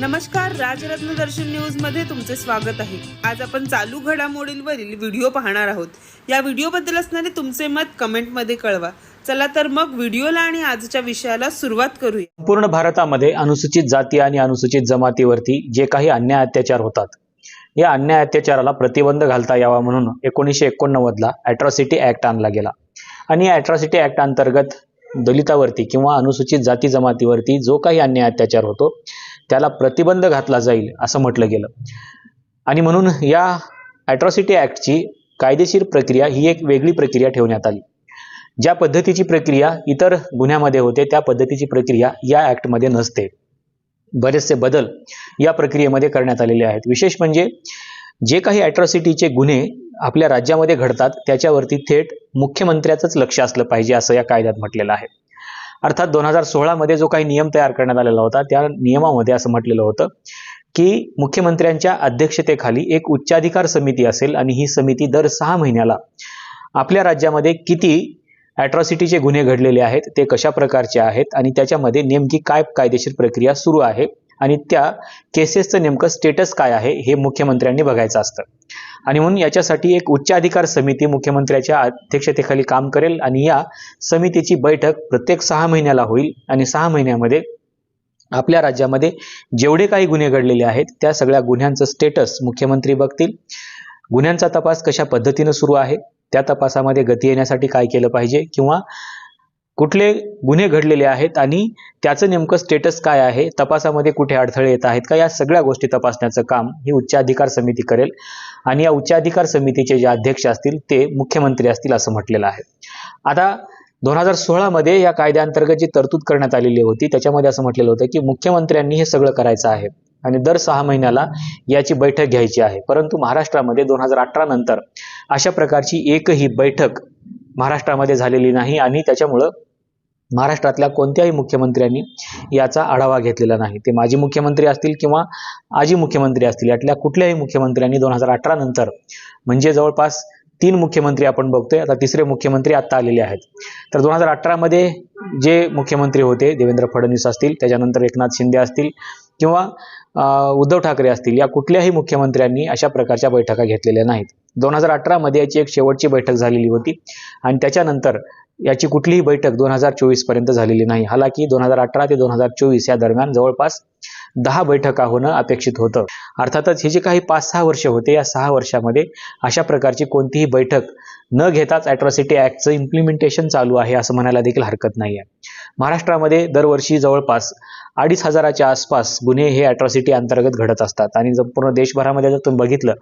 नमस्कार राजरत्न दर्शन न्यूजमध्ये तुमचे स्वागत आहे. आज आपण चालू घडामोडींवरील व्हिडिओ पाहणार आहोत. या व्हिडिओबद्दल असणारे तुमचे मत कमेंटमध्ये कळवा. चला तर मग व्हिडिओला आणि आजच्या विषयाला सुरुवात करूया. संपूर्ण भारतामध्ये अनुसूचित जाती आणि अनुसूचित जमातीवरती जे काही अन्याय अत्याचार होतात या अन्याय अत्याचाराला प्रतिबंध घालता यावा म्हणून एकोणीसशे एकोणनव्वदला अॅट्रॉसिटी ऍक्ट आणला गेला. आणि या अॅट्रॉसिटी ऍक्ट अंतर्गत दलितावरती किंवा अनुसूचित जाती जमातीवरती जो काही अन्याय अत्याचार होतो त्याला प्रतिबंध घातला जाईल असं म्हटलं गेलं. आणि म्हणून या ॲट्रॉसिटी ॲक्टची कायदेशीर प्रक्रिया ही एक वेगळी प्रक्रिया ठेवण्यात आली. ज्या पद्धतीची प्रक्रिया इतर गुन्ह्यामध्ये होते त्या पद्धतीची प्रक्रिया या ॲक्टमध्ये नसते. बरेचसे बदल या प्रक्रियेमध्ये करण्यात आलेले आहेत. विशेष म्हणजे जे काही ॲट्रॉसिटीचे गुन्हे आपल्या राज्यामध्ये घडतात त्याच्यावरती थेट मुख्यमंत्र्याचंच लक्ष असलं पाहिजे असं या कायद्यात म्हटलेलं आहे. अर्थात दोन हजार सोळामध्ये जो काही नियम तयार करण्यात आलेला होता त्या नियमामध्ये असं म्हटलेलं होतं की मुख्यमंत्र्यांच्या अध्यक्षतेखाली एक उच्चाधिकार समिती असेल आणि ही समिती दर सहा महिन्याला आपल्या राज्यामध्ये किती ॲट्रॉसिटीचे गुन्हे घडलेले आहेत ते कशा प्रकारचे आहेत आणि त्याच्यामध्ये नेमकी काय कायदेशीर प्रक्रिया सुरू आहे आणि त्या केसेसचं नेमकं स्टेटस काय आहे हे मुख्यमंत्र्यांनी बघायचं असतं. आणि म्हणून याच्यासाठी एक उच्च अधिकार समिती मुख्यमंत्र्याच्या अध्यक्षतेखाली काम करेल आणि या समितीची बैठक प्रत्येक सहा महिन्याला होईल आणि सहा महिन्यामध्ये आपल्या राज्यामध्ये जेवढे काही गुन्हे घडलेले आहेत त्या सगळ्या गुन्ह्यांचं स्टेटस मुख्यमंत्री बघतील. गुन्ह्यांचा तपास कशा पद्धतीनं सुरू आहे त्या तपासामध्ये गती येण्यासाठी काय केलं पाहिजे किंवा कुठले गुन्हे घडलेले आहेत आणि त्याचं नेमकं स्टेटस काय आहे तपासामध्ये कुठे अडथळे येत आहेत का या सगळ्या गोष्टी तपासण्याचं काम ही उच्चाधिकार समिती करेल. आणि या उच्चाधिकार समितीचे जे अध्यक्ष असतील ते मुख्यमंत्री असतील असं म्हटलेलं आहे. आता दोन हजार सोळामध्ये या कायद्याअंतर्गत जी तरतूद करण्यात आलेली होती त्याच्यामध्ये असं म्हटलेलं होतं की मुख्यमंत्र्यांनी हे सगळं करायचं आहे आणि दर सहा महिन्याला याची बैठक घ्यायची आहे. परंतु महाराष्ट्रामध्ये दोन हजार अठरा नंतर अशा प्रकारची एकही बैठक महाराष्ट्रामध्ये झालेली नाही आणि त्याच्यामुळं महाराष्ट्रातल्या कोणत्याही मुख्यमंत्र्यांनी याचा आढावा घेतलेला नाही. ते माजी मुख्यमंत्री असतील किंवा आजी मुख्यमंत्री असतील यातल्या कुठल्याही मुख्यमंत्र्यांनी दोन हजार अठरा नंतर म्हणजे जवळपास तीन मुख्यमंत्री आपण बघतोय आता तिसरे मुख्यमंत्री आत्ता आलेले आहेत. तर दोन हजार अठरामध्ये जे मुख्यमंत्री होते देवेंद्र फडणवीस असतील त्याच्यानंतर एकनाथ शिंदे असतील किंवा उद्धव ठाकरे असतील या कुठल्याही मुख्यमंत्र्यांनी अशा प्रकारच्या बैठका घेतलेल्या नाहीत. दोन हजार अठरामध्ये याची एक शेवटची बैठक झालेली होती. आणि त्याच्यानंतर याची कुठलीही बैठक दोन हजार चोवीसपर्यंत झालेली नाही. हालाकी दोन हजार अठरा ते दोन हजार चोवीस या दरम्यान जवळपास दहा बैठका होणं अपेक्षित होतं. अर्थातच हे जे काही पाच सहा वर्ष होते या सहा वर्षामध्ये अशा प्रकारची कोणतीही बैठक न घेताच ॲट्रॉसिटी ॲक्टचं इम्प्लिमेंटेशन चालू आहे असं म्हणायला देखील हरकत नाही आहे महाराष्ट्रामध्ये दरवर्षी जवळपास अडीच हजाराच्या आसपास गुन्हे हे अॅट्रॉसिटी अंतर्गत घडत असतात. आणि जर पूर्ण देशभरामध्ये जर तुम्ही बघितलं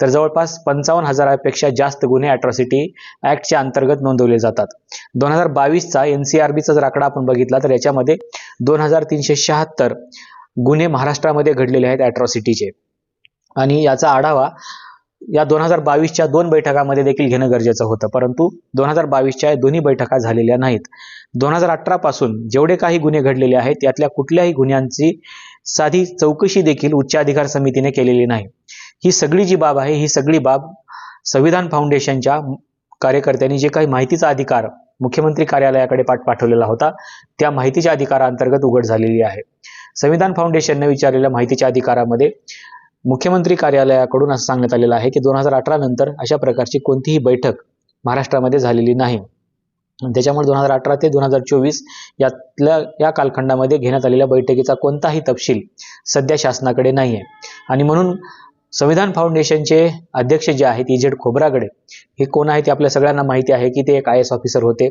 तर जवळपास पंचावन्न हजारापेक्षा जास्त गुन्हे अॅट्रॉसिटी ॲक्टच्या अंतर्गत नोंदवले जातात. दोन हजार बावीसचा एन सी आर बीचा जर आकडा आपण बघितला तर याच्यामध्ये दोन हजार तीनशे शहात्तर गुन्हे महाराष्ट्रामध्ये घडलेले आहेत अॅट्रॉसिटीचे आणि याचा आढावा या दोन हजार बावीसच्या दोन बैठकामध्ये देखील घेणं गरजेचं होतं. परंतु दोन हजार बावीसच्या दोन्ही बैठका झालेल्या नाहीत. दोन हजार अठरा पासून जेवढे काही गुन्हे घडलेले आहेत यातल्या कुठल्याही गुन्ह्यांची साधी चौकशी देखील उच्चाधिकार समितीने केलेली नाही. ही सगळी जी बाब आहे ही सगळी बाब संविधान फाउंडेशनच्या कार्यकर्त्यांनी जे काही माहितीचा अधिकार मुख्यमंत्री कार्यालयाकडे पाठ पाठवलेला होता त्या माहितीच्या अधिकाराअंतर्गत उघड झालेली आहे. संविधान फाउंडेशनने विचारलेल्या माहितीच्या अधिकारामध्ये मुख्यमंत्री कार्यालयाकडून असं सांगण्यात आलेलं आहे की दोन हजार अठरा नंतर अशा प्रकारची कोणतीही बैठक महाराष्ट्रामध्ये झालेली नाही. त्याच्यामुळे दोन हजार अठरा ते दोन हजार चोवीस यातल्या या कालखंडामध्ये घेण्यात आलेल्या बैठकीचा कोणताही तपशील सध्या शासनाकडे नाही आहे आणि म्हणून संविधान फाउंडेशनचे अध्यक्ष जे आहेत इजेड खोब्रागडे हे कोण आहे ते आपल्या सगळ्यांना माहिती आहे की ते एक आय एस ऑफिसर होते.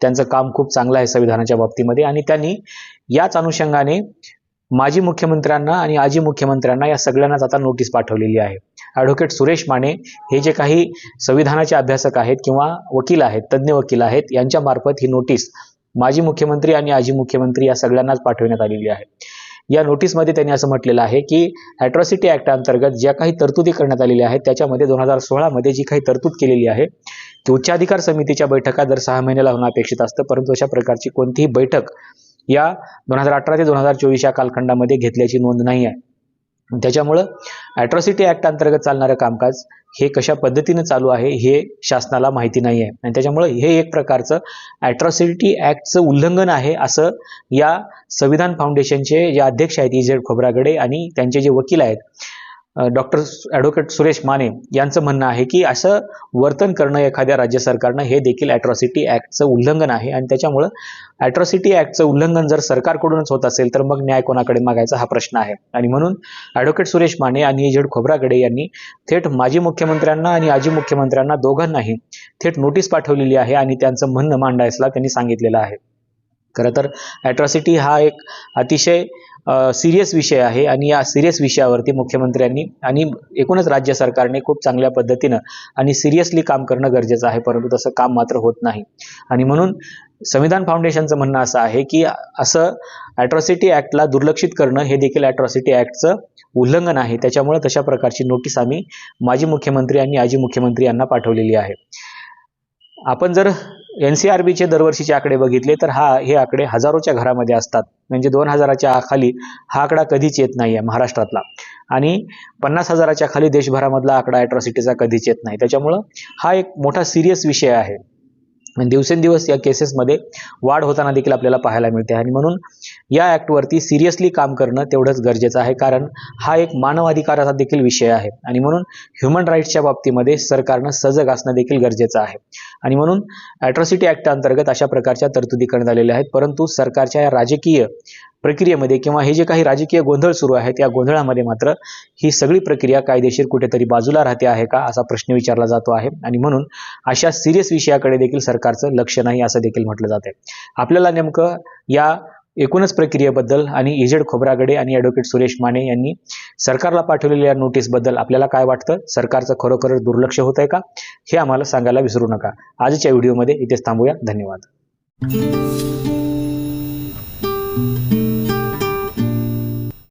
त्यांचं काम खूप चांगलं आहे संविधानाच्या बाबतीमध्ये आणि त्यांनी याच अनुषंगाने माजी मुख्यमंत्र्यांना आणि आजी मुख्यमंत्र्यांना या सगळ्यांनाच आता नोटीस पाठवलेली आहे. ॲडव्होकेट सुरेश माने हे जे काही संविधानाचे अभ्यासक आहेत किंवा वकील आहेत तज्ज्ञ वकील आहेत यांच्या मार्फत ही नोटीस माजी मुख्यमंत्री आणि आजी मुख्यमंत्री या सगळ्यांनाच पाठवण्यात आलेली आहे. या नोटीसमध्ये त्यांनी असं म्हटलेलं आहे की ॲट्रॉसिटी ॲक्ट अंतर्गत ज्या काही तरतुदी करण्यात आलेल्या आहेत त्याच्यामध्ये दोन हजार सोळामध्ये जी काही तरतूद केलेली आहे की उच्चाधिकार समितीच्या बैठका दर सहा महिन्याला होणं अपेक्षित असतं परंतु अशा प्रकारची कोणतीही बैठक या दोन हजार अठरा ते दोन हजार चोवीस या कालखंडामध्ये घेतल्याची नोंद नाही आहे. त्याच्यामुळं ॲट्रॉसिटी ॲक्ट अंतर्गत चालणारं कामकाज हे कशा पद्धतीनं चालू आहे हे शासनाला माहिती नाही आहे. आणि त्याच्यामुळं हे एक प्रकारचं ॲट्रॉसिटी ॲक्टचं उल्लंघन आहे असं या संविधान फाउंडेशनचे जे अध्यक्ष आहेत इजेड खोब्रागडे आणि त्यांचे जे वकील आहेत डॉक्टर ॲडव्होकेट सुरेश माने यांचं म्हणणं आहे की असं वर्तन करणं एखाद्या राज्य सरकारनं हे देखील ॲट्रॉसिटी ॲक्टचं उल्लंघन आहे. आणि त्याच्यामुळं ॲट्रॉसिटी ॲक्टचं उल्लंघन जर सरकारकडूनच होत असेल तर मग न्याय कोणाकडे मागायचा हा प्रश्न आहे. आणि म्हणून ॲडव्होकेट सुरेश माने आणि एजेड खोब्रागडे यांनी थेट माजी मुख्यमंत्र्यांना आणि आजी मुख्यमंत्र्यांना दोघांनाही थेट नोटीस पाठवलेली आहे आणि त्यांचं म्हणणं मांडायला त्यांनी सांगितलेलं आहे. खरं तर ॲट्रॉसिटी हा एक अतिशय सिरियस विषय आहे आणि या सिरियस विषयावरती मुख्यमंत्र्यांनी आणि एकूणच राज्य सरकारने खूप चांगल्या पद्धतीनं आणि सिरियसली काम करणं गरजेचं आहे परंतु तसं काम मात्र होत नाही. आणि म्हणून संविधान फाउंडेशनचं म्हणणं असं आहे की असं ॲट्रॉसिटी ॲक्टला दुर्लक्षित करणं हे देखील ॲट्रॉसिटी ॲक्टचं उल्लंघन आहे. त्याच्यामुळे तशा प्रकारची नोटीस आम्ही माजी मुख्यमंत्री आणि आजी मुख्यमंत्री यांना पाठवलेली आहे. आपण जर एन सी आर बीचे दरवर्षीचे आकडे बघितले तर हा हे आकडे हजारोच्या घरामध्ये असतात. म्हणजे दोन हजाराच्या खाली हा आकडा कधीच येत नाही आहे महाराष्ट्रातला. आणि पन्नास हजाराच्या खाली देशभरामधला आकडा अॅट्रॉसिटीचा कधीच येत नाही. त्याच्यामुळं हा एक मोठा सिरियस विषय आहे. दिवसेंदिवस या केसेसमध्ये वाढ होताना देखील आपल्याला पाहायला मिळते. आणि म्हणून या ॲक्टवरती सिरियसली काम करणं तेवढंच गरजेचं आहे. कारण हा एक मानवाधिकाराचा देखील विषय आहे. आणि म्हणून ह्युमन राईट्सच्या बाबतीमध्ये सरकारनं सजग असणं देखील गरजेचं आहे. आणि म्हणून ॲट्रॉसिटी ॲक्ट अंतर्गत अशा प्रकारच्या तरतुदी करण्यात आलेल्या आहेत. परंतु सरकारच्या या राजकीय प्रक्रियेमध्ये किंवा हे जे काही राजकीय गोंधळ सुरू आहेत त्या गोंधळामध्ये मात्र ही सगळी प्रक्रिया कायदेशीर कुठेतरी बाजूला राहते आहे का असा प्रश्न विचारला जातो आहे. आणि म्हणून अशा सिरियस विषयाकडे देखील सरकारचं लक्ष नाही असं देखील म्हटलं जाते आपल्याला नेमकं या एकूणच प्रक्रियेबद्दल आणि एजेड खोब्रागडे आणि ॲडव्होकेट सुरेश माने यांनी सरकारला पाठवलेल्या नोटीसबद्दल आपल्याला काय वाटतं? सरकारचं खरोखर दुर्लक्ष होत आहे का? हे आम्हाला सांगायला विसरू नका. आजच्या व्हिडिओमध्ये इथेच थांबूया. धन्यवाद.